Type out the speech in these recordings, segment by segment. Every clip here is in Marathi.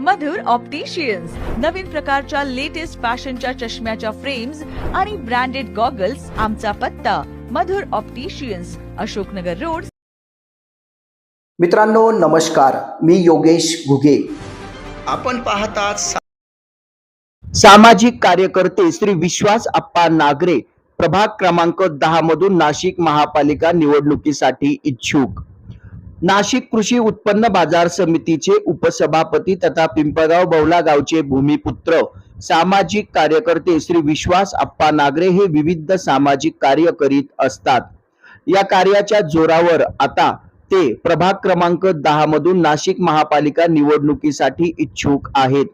मधुर ऑप्टिशियन्स नवीन प्रकारच्या लेटेस्ट फॅशनच्या चष्म्याच्या फ्रेम्स आणि ब्रँडेड गॉगल्स आमचा पत्ता. Madhur opticians Ashoknagar road. मित्रांनो नमस्कार. मी योगेश घुगे. आपण पाहतात सा- सामाजिक कार्यकर्ते श्री विश्वास अप्पा नागरे प्रभाग क्रमांक दहा मधून नाशिक महापालिका निवडणुकीसाठी इच्छुक. नाशिक कृषी उत्पन्न बाजार समितीचे उपसभापती तथा पिंपळगाव बौला गावचे भूमिपुत्र सामाजिक कार्यकर्ते श्री विश्वास अप्पा नागरे हे विविध सामाजिक कार्य करीत असतात. या कार्याच्या जोरावर आता ते प्रभाग क्रमांक दहा मधून नाशिक महापालिका निवडणुकीसाठी इच्छुक आहेत.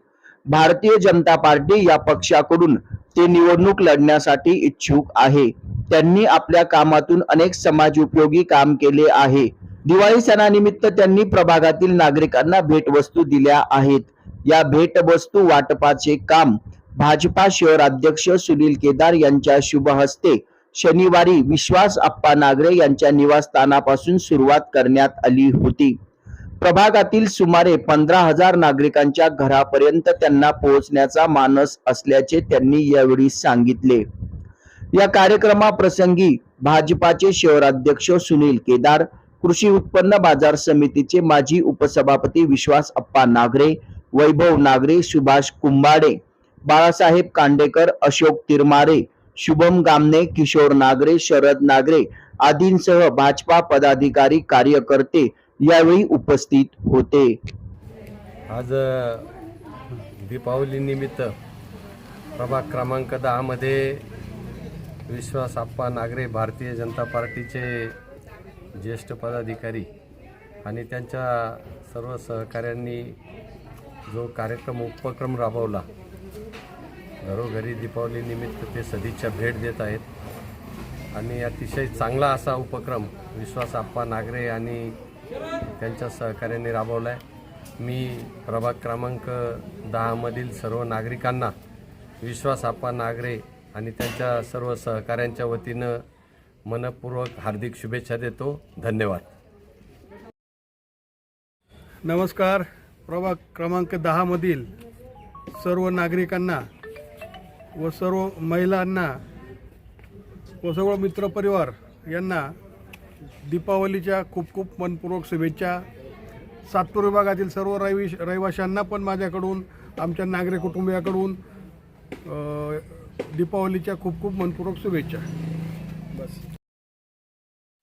भारतीय जनता पार्टी या पक्षाकडून ते निवडणूक लढण्यासाठी इच्छुक आहे. त्यांनी आपल्या कामातून अनेक समाज उपयोगी काम केले आहे. दिवाळी सणानिमित्त त्यांनी प्रभागातील नागरिकांना भेटवस्तू दिल्या आहेत. या भेटवस्तू वाटपाचे काम भाजपा शहर अध्यक्ष सुनील केदार यांच्या शुभ हस्ते शनिवारी विश्वास अप्पा नागरे यांच्या निवासस्थानापासून सुरुवात करण्यात आली होती. प्रभागातील सुमारे पंधरा हजार नागरिकांच्या घरापर्यंत त्यांना पोहोचण्याचा मानस असल्याचे त्यांनी यावेळी सांगितले. या कार्यक्रमाप्रसंगी भाजपाचे शहर अध्यक्ष सुनील केदार कृषी उत्पन्न बाजार समितीचे माजी उपसभापती विश्वास अप्पा नागरे वैभव नागरे सुभाष कुंभाडे बाळासाहेब कांडेकर अशोक तिरमारे शुभम गामने किशोर नागरे शरद नागरे आदींसह भाजपा पदाधिकारी कार्यकर्ते यावेळी उपस्थित होते. आज दीपावली निमित्त प्रभाग क्रमांक दहामध्ये विश्वास आप्पा नागरे भारतीय जनता पार्टीचे ज्येष्ठ पदाधिकारी आणि त्यांच्या सर्व सहकाऱ्यांनी जो कार्यक्रम उपक्रम राबवला घरोघरी दीपावली निमित्त ते सदिच्छा भेट देत आहेत. आणि अतिशय चांगला असा उपक्रम विश्वास आप्पा नागरे आणि त्यांच्या सहकार्याने राबवला आहे मी प्रभाग क्रमांक दहामधील सर्व नागरिकांना विश्वास आप्पा नागरे आणि त्यांच्या सर्व सहकाऱ्यांच्या वतीनं मनपूर्वक हार्दिक शुभेच्छा देतो. धन्यवाद. नमस्कार. प्रभाग क्रमांक दहामधील सर्व नागरिकांना व सर्व महिलांना व सर्व मित्रपरिवार यांना दीपावलीच्या खूप खूप मनपूर्वक शुभेच्छा. सातपूर विभागातील सर्व रहिवी रहिवाशांना पण माझ्याकडून आमच्या नागरिक कुटुंबियाकडून दीपावलीच्या खूप खूप मनपूर्वक शुभेच्छा.